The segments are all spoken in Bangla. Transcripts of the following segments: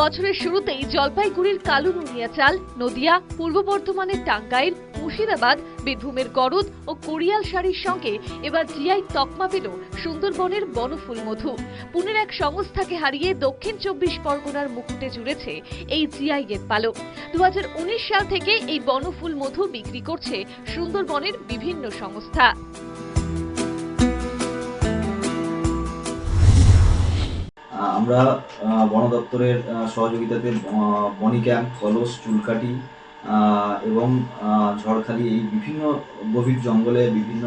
বছরের শুরুতেই জলপাইগুড়ির কালুনুনিয়া চাল, নদিয়া, পূর্ব বর্ধমানের টাঙ্গাইল, মুর্শিদাবাদ, বীরভূমের গরদ ও কোরিয়াল শাড়ির সঙ্গে এবার জিআই তকমা পেল সুন্দরবনের বনফুল মধু। পুনের এক সংস্থাকে হারিয়ে দক্ষিণ চব্বিশ পরগনার মুকুটে জুড়েছে এই জিআই এর পালক। দু হাজার উনিশ সাল থেকে এই বনফুল মধু বিক্রি করছে সুন্দরবনের বিভিন্ন সংস্থা। আমরা বন দপ্তরের সহযোগিতাতে বনি ক্যাম্প কলস চুলকাটি এবং ঝড়খালি এই বিভিন্ন গভীর জঙ্গলে বিভিন্ন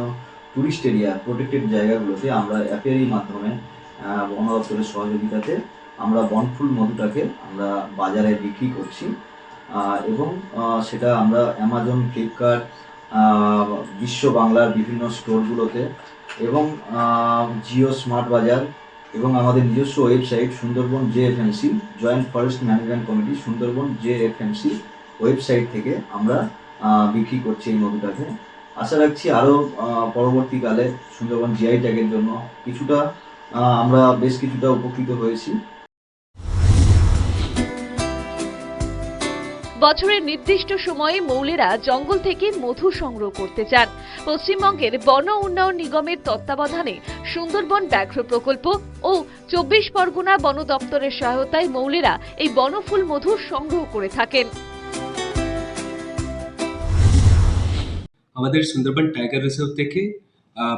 টুরিস্ট এরিয়া প্রোটেক্টেড জায়গাগুলোতে আমরা অ্যাপেরই মাধ্যমে বন দপ্তরের সহযোগিতাতে আমরা বনফুল মধুটাকে আমরা বাজারে বিক্রি করছি। এবং সেটা আমরা অ্যামাজন, ফ্লিপকার্ট বিশ্ব বাংলার বিভিন্ন স্টোরগুলোতে এবং জিও স্মার্ট বাজার এবং আমাদের নিজস্ব website Sundarbans J FMC joint forest management committee Sundarbans J FMC website থেকে আমরা বিক্রি করছি এই মধুটাকে। আশা রাখছি আরও পরবর্তীকালে সুন্দরবন জিআই ট্যাগের জন্য কিছুটা আমরা বেশ কিছুটা উপকৃত হয়েছি। বছরের নির্দিষ্ট সময়ে মৌলেরা জঙ্গল থেকে মধু সংগ্রহ করতে চান। পশ্চিমবঙ্গের বন উন্নয়ন নিগমের তত্ত্বাবধানে সুন্দরবন ব্যাঘ্র প্রকল্প ও চব্বিশ পরগনা বন দপ্তরের সহায়তায় মৌলেরা এই বনফুল মধু সংগ্রহ করে থাকেন। আমাদের সুন্দরবন টাইগার রিজার্ভ থেকে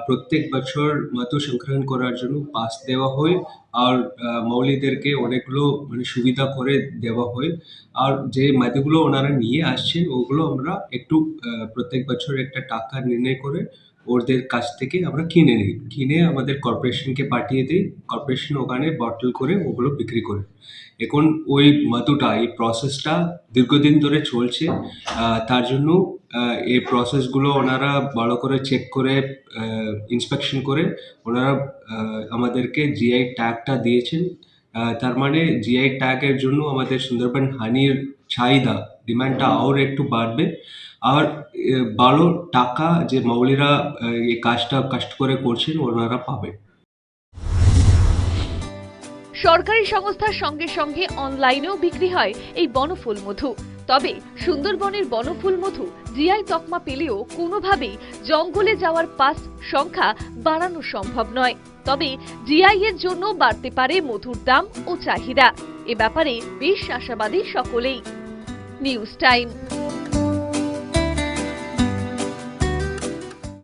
প্রত্যেক বছর মধু সংক্রান্ত করার জন্য পাস দেওয়া হয় আর মৌলিদেরকে অনেকগুলো মানে সুবিধা করে দেওয়া হয়। আর যে মধুগুলো ওনারা নিয়ে আসছেন, ওগুলো আমরা একটু প্রত্যেক বছর একটা টাকা নির্ণয় করে ওদের কাছ থেকে আমরা কিনে নিই। কিনে আমাদের কর্পোরেশনকে পাঠিয়ে দিই। কর্পোরেশন ওখানে বটল করে ওগুলো বিক্রি করে। এখন ওই মধুটা এই প্রসেসটা দীর্ঘদিন ধরে চলছে। তার জন্য এই প্রসেসগুলো ওনারা ভালো করে চেক করে ইন্সপেকশন করে। ওনারা আমাদেরকে জিআই ট্যাগটা দিয়েছেন। তার মানে জিআই ট্যাগের জন্য আমাদের সুন্দরবন হানির চাহিদা ডিমান্ডটা আরও একটু বাড়বে। আর ভালো টাকা যে মৌলিরা এই কাজটা কষ্ট করে করছেন, ওনারা পাবে সরকারি সংস্থার সঙ্গে সঙ্গে অনলাইনেও বিক্রি হয় এই বনফুল মধু। তবে সুন্দরবনের বনফুল মধু জিআই তকমা পেলেও কোনোভাবেই জঙ্গলে যাওয়ার পাস সংখ্যা বাড়ানো সম্ভব নয়। তবে জিআই এর জন্য বাড়তে পারে মধুর দাম ও চাহিদা। এ ব্যাপারে বেশ আশাবাদী সকলেই। News time